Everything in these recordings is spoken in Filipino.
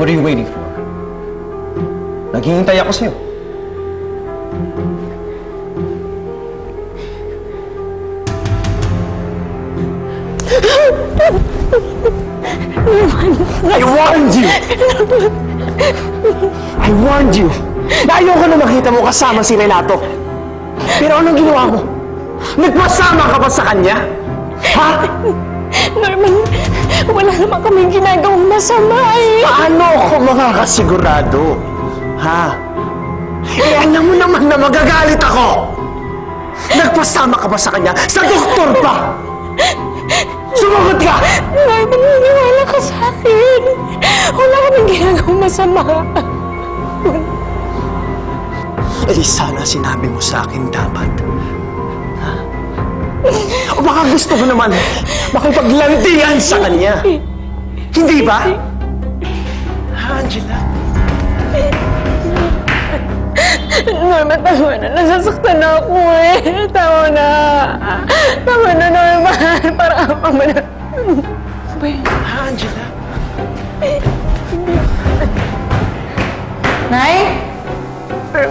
What are you waiting for? Naghihintay ako sa'yo. I warned you! I warned you! Na ayoko na makita mo kasama si Renato. Pero anong ginawa mo? Nagpasama ka ba sa kanya? Ha? Norman, wala naman kaming ginagawang masama eh. Paano ako makakasigurado? Ha? Eh, alam mo naman na magagalit ako! Nagpasama ka ba sa kanya? Sa doktor pa! Sumagot ka! Norman, maniwala ka sa akin. Wala kaming ginagawang masama. Eh, sana sinabi mo sa akin dapat. Gusto mo naman makipaglandian sa kanya. Hindi ba? Ha, Angela? Norman, tama na. Nasasaktan na ako eh. Tama na. Tama na, Norman. Para ama na. Ba yun? Ha, Angela? Nay?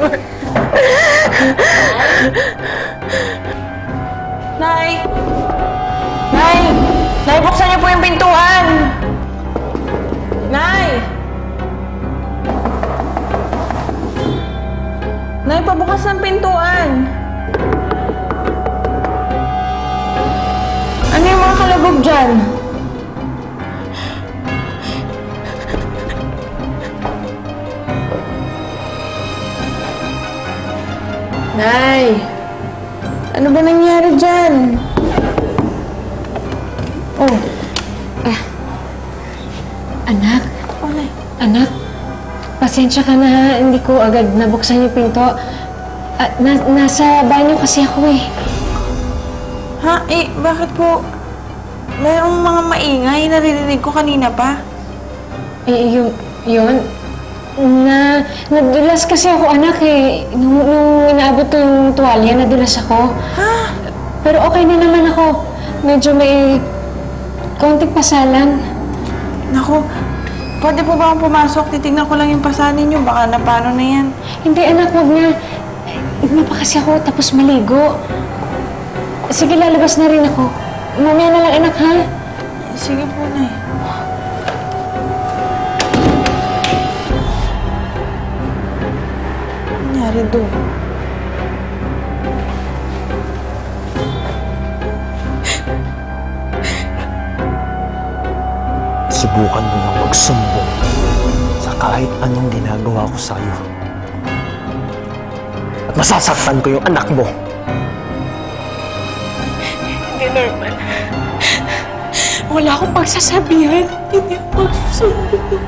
Nay? Nay? Nay, buksan niyo po yung pintuan! Nay? Nay, pabukas ng pintuan! Ano yung mga kalabog dyan? Nay! Ano ba nangyari dyan? Oh. Ah. Anak, Oh, Nay. Anak, pasensya ka na ha. Hindi ko agad nabuksan yung pinto. Ah, na, nasa banyo kasi ako eh. Ha? Eh, bakit po? Mayroong mga maingay. Naririnig ko kanina pa. Eh, yung, yun, na, nadulas kasi ako anak eh. Nung, nung inaabot yung tuwalya, nadulas ako. Ha? Pero okay na naman ako. Medyo may konting pasalan. Naku, pwede po ba akong pumasok? Titignan ko lang yung pasanin niyo. Baka na paano na yan. Hindi anak, wag na. Hindi pa kasi ako tapos maligo. Sige, lalabas na rin ako. Mamaya na lang anak ha. Sige po, Nay. Nangyari doon? Subukan mo nang magsumbong sa kahit anong ginagawa ko sa'yo. At masasaktan ko yung anak mo. Hindi, Norman. Wala akong pagsasabihan. Hindi ako magsusumbong.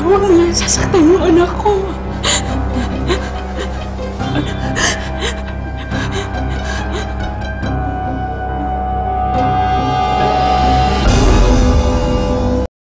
Huwag mo lang sasaktan yung anak ko.